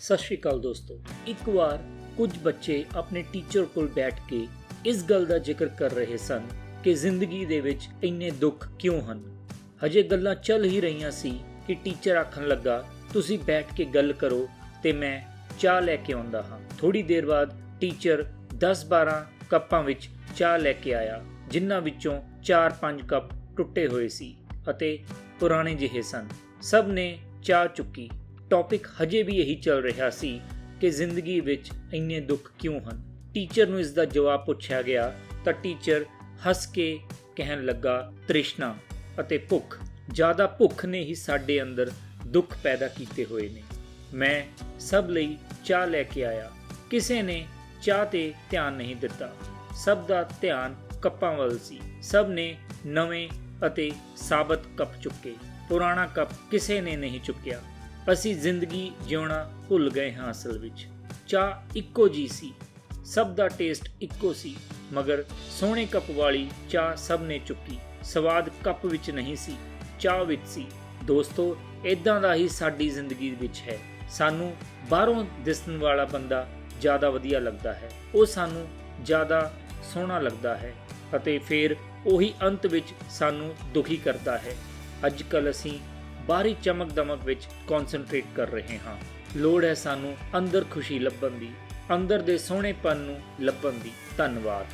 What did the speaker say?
ਸਤਿ ਸ਼੍ਰੀ ਅਕਾਲ ਦੋਸਤੋ। ਇੱਕ ਵਾਰ ਕੁਝ ਬੱਚੇ ਆਪਣੇ ਟੀਚਰ ਕੋਲ ਬੈਠ ਕੇ ਇਸ ਗੱਲ ਦਾ ਜ਼ਿਕਰ ਕਰ ਰਹੇ ਸਨ ਕਿ ਜ਼ਿੰਦਗੀ ਦੇ ਵਿੱਚ ਇੰਨੇ ਦੁੱਖ ਕਿਉਂ ਹਨ। ਹਜੇ ਗੱਲਾਂ ਚੱਲ ਹੀ ਰਹੀਆਂ ਸੀ ਕਿ ਟੀਚਰ ਆਖਣ ਲੱਗਾ, ਤੁਸੀਂ ਬੈਠ ਕੇ ਗੱਲ ਕਰੋ ਤੇ ਮੈਂ ਚਾਹ ਲੈ ਕੇ ਆਉਂਦਾ ਹਾਂ। ਥੋੜੀ ਦੇਰ ਬਾਅਦ ਟੀਚਰ 10-12 ਕੱਪਾਂ ਵਿੱਚ ਚਾਹ ਲੈ ਕੇ ਆਇਆ, ਜਿਨ੍ਹਾਂ ਵਿੱਚੋਂ 4-5 ਕੱਪ ਟੁੱਟੇ ਹੋਏ ਸੀ ਅਤੇ ਪੁਰਾਣੇ ਜਿਹੇ ਸਨ। ਸਭ ਨੇ ਚਾਹ ਚੁੱਕੀ। ਟੌਪਿਕ ਹਜੇ ਵੀ ਇਹੀ ਚੱਲ ਰਿਹਾ ਸੀ ਕਿ ਜ਼ਿੰਦਗੀ ਵਿੱਚ ਇੰਨੇ ਦੁੱਖ ਕਿਉਂ ਹਨ? ਟੀਚਰ ਨੂੰ ਇਸ ਦਾ ਜਵਾਬ ਪੁੱਛਿਆ ਗਿਆ ਤਾਂ ਟੀਚਰ ਹੱਸ ਕੇ ਕਹਿਣ ਲੱਗਾ, ਤ੍ਰਿਸ਼ਨਾ ਅਤੇ ਭੁੱਖ, ਜ਼ਿਆਦਾ ਭੁੱਖ ਨੇ ਹੀ ਸਾਡੇ ਅੰਦਰ ਦੁੱਖ ਪੈਦਾ ਕੀਤੇ ਹੋਏ ਨੇ। ਮੈਂ ਸਭ ਲਈ ਚਾਹ ਲੈ ਕੇ ਆਇਆ। ਕਿਸੇ ਨੇ ਚਾਹ ਤੇ ਧਿਆਨ ਨਹੀਂ ਦਿੱਤਾ। ਸਭ ਦਾ ਧਿਆਨ ਕੱਪਾਂ ਵੱਲ ਸੀ। ਸਭ ਨੇ ਨਵੇਂ ਅਤੇ ਸਾਬਤ ਕੱਪ ਚੁੱਕੇ। ਪੁਰਾਣਾ ਕੱਪ ਕਿਸੇ ਨੇ ਨਹੀਂ ਚੁੱਕਿਆ। ਅਸੀਂ ਜ਼ਿੰਦਗੀ ਜਿਉਣਾ ਭੁੱਲ ਗਏ ਹਾਂ ਅਸਲ ਵਿੱਚ। ਚਾਹ ਇੱਕੋ ਜੀ ਸੀ। ਸਭ ਦਾ ਟੇਸਟ ਇੱਕੋ ਸੀ, ਮਗਰ ਸੋਹਣੇ ਕੱਪ ਵਾਲੀ ਚਾਹ ਸਭ ਨੇ ਚੁੱਕੀ। ਸਵਾਦ ਕੱਪ ਵਿੱਚ ਨਹੀਂ ਸੀ, ਚਾਹ ਵਿੱਚ ਸੀ। ਦੋਸਤੋ ਇਦਾਂ ਦਾ ਹੀ ਸਾਡੀ ਜ਼ਿੰਦਗੀ ਵਿੱਚ ਹੈ। ਸਾਨੂੰ ਬਾਹਰੋਂ ਦਿਸਣ ਵਾਲਾ ਬੰਦਾ ਜ਼ਿਆਦਾ ਵਧੀਆ ਲੱਗਦਾ ਹੈ। ਉਹ ਸਾਨੂੰ ਜ਼ਿਆਦਾ ਸੋਹਣਾ ਲੱਗਦਾ ਹੈ ਅਤੇ ਫਿਰ ਉਹੀ ਅੰਤ ਵਿੱਚ ਸਾਨੂੰ ਦੁਖੀ ਕਰਦਾ ਹੈ। ਅੱਜ ਕੱਲ ਅਸੀਂ ਬਾਹਰੀ ਚਮਕ ਦਮਕ ਵਿੱਚ ਕਨਸੈਂਟਰੇਟ ਕਰ ਰਹੇ ਹਾਂ। ਲੋੜ ਹੈ ਸਾਨੂੰ ਅੰਦਰ ਖੁਸ਼ੀ ਲੱਭਣ ਦੀ, ਅੰਦਰ ਦੇ ਸੋਹਣੇਪਨ ਨੂੰ ਲੱਭਣ ਦੀ। ਧੰਨਵਾਦ।